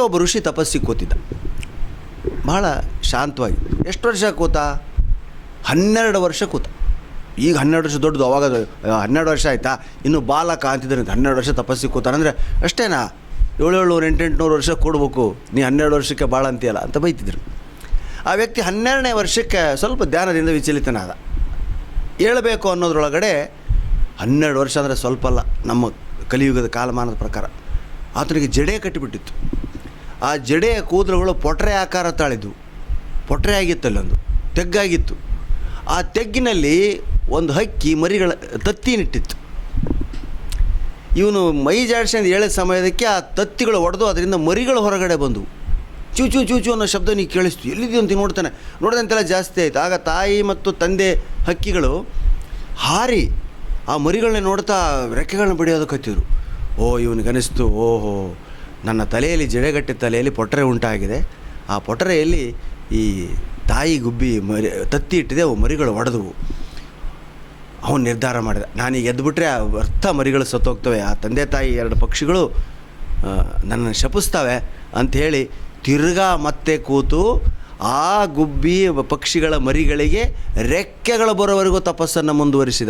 ಒಬ್ಬ ಋಷಿ ತಪಸ್ಸಿಗೆ ಕೂತಿದ್ದ. ಬಹಳ ಶಾಂತವಾಗಿ ಎಷ್ಟು ವರ್ಷ ಕೂತ? ಹನ್ನೆರಡು ವರ್ಷ ಕೂತ. ಈಗ ಹನ್ನೆರಡು ವರ್ಷ ದೊಡ್ಡದು, ಅವಾಗ ಹನ್ನೆರಡು ವರ್ಷ ಆಯಿತಾ? ಇನ್ನು ಬಾಲಕ ಅಂತಿದ್ರೆ ಹನ್ನೆರಡು ವರ್ಷ ತಪಸ್ಸಿಗೆ ಕೂತಾನಂದರೆ ಅಷ್ಟೇನಾ? ಏಳು ಎಂಟೆಂಟುನೂರು ವರ್ಷ ಕೊಡಬೇಕು. ನೀ ಹನ್ನೆರಡು ವರ್ಷಕ್ಕೆ ಭಾಳ ಅಂತೀಯಲ್ಲ ಅಂತ ಬೈತಿದ್ರು. ಆ ವ್ಯಕ್ತಿ ಹನ್ನೆರಡನೇ ವರ್ಷಕ್ಕೆ ಸ್ವಲ್ಪ ಧ್ಯಾನದಿಂದ ವಿಚಲಿತನಾದ. ಹೇಳಬೇಕು ಅನ್ನೋದ್ರೊಳಗಡೆ ಹನ್ನೆರಡು ವರ್ಷ ಅಂದರೆ ಸ್ವಲ್ಪ ಅಲ್ಲ, ನಮ್ಮ ಕಲಿಯುಗದ ಕಾಲಮಾನದ ಪ್ರಕಾರ. ಆತನಿಗೆ ಜಡೆ ಕಟ್ಟಿಬಿಟ್ಟಿತ್ತು. ಆ ಜಡೆಯ ಕೂದಲುಗಳು ಪೊಟ್ರೆ ಆಕಾರ ತಾಳಿದ್ವು. ಪೊಟ್ರೆ ಆಗಿತ್ತು ಅಲ್ಲೊಂದು ತೆಗ್ಗಾಗಿತ್ತು. ಆ ತೆಗ್ಗಿನಲ್ಲಿ ಒಂದು ಹಕ್ಕಿ ಮರಿಗಳ ತತ್ತಿನಿಟ್ಟಿತ್ತು ಇವನು ಮೈ ಜಾಡ್ಸ್ಕೊಂಡು ಹೇಳಿದ ಸಮಯದಕ್ಕೆ ಆ ತತ್ತಿಗಳು ಒಡೆದು ಅದರಿಂದ ಮರಿಗಳು ಹೊರಗಡೆ ಬಂದವು. ಚೂಚು ಚೂಚು ಅನ್ನೋ ಶಬ್ದ ನೀ ಕೇಳಿಸ್ತು ಎಲ್ಲಿದ್ದೀವಿ ಅಂತ ನೋಡ್ತಾನೆ. ನೋಡಿದಂತೆಲ್ಲ ಜಾಸ್ತಿ ಆಯಿತು. ಆಗ ತಾಯಿ ಮತ್ತು ತಂದೆ ಹಕ್ಕಿಗಳು ಹಾರಿ ಆ ಮರಿಗಳನ್ನ ನೋಡ್ತಾ ರೆಕ್ಕೆಗಳನ್ನ ಬಡಿಯೋದಕ್ಕತ್ತಿದ್ರು ಓ, ಇವನಿಗನಿಸ್ತು. ಓಹೋ. ನನ್ನ ತಲೆಯಲ್ಲಿ, ಜಡೆಗಟ್ಟಿ ತಲೆಯಲ್ಲಿ ಪೊಟರೆ ಉಂಟಾಗಿದೆ. ಆ ಪೊಟ್ಟರೆಯಲ್ಲಿ ಈ ತಾಯಿ ಗುಬ್ಬಿ ಮರಿ, ತತ್ತಿ ಇಟ್ಟಿದೆ, ಅವು ಮರಿಗಳು ಒಡೆದವು. ಅವನು ನಿರ್ಧಾರ ಮಾಡಿದ. ನಾನೀಗ ಎದ್ದುಬಿಟ್ರೆ ಆ ವ್ಯರ್ಥ ಮರಿಗಳು ಸತ್ತೋಗ್ತವೆ. ಆ ತಂದೆ ತಾಯಿ ಎರಡು ಪಕ್ಷಿಗಳು ನನ್ನನ್ನು ಶಪಿಸ್ತವೆ ಅಂಥೇಳಿ ತಿರ್ಗಾ ಮತ್ತೆ ಕೂತು ಆ ಗುಬ್ಬಿ ಪಕ್ಷಿಗಳ ಮರಿಗಳಿಗೆ ರೆಕ್ಕೆಗಳು ಬರೋವರೆಗೂ ತಪಸ್ಸನ್ನು ಮುಂದುವರಿಸಿದ.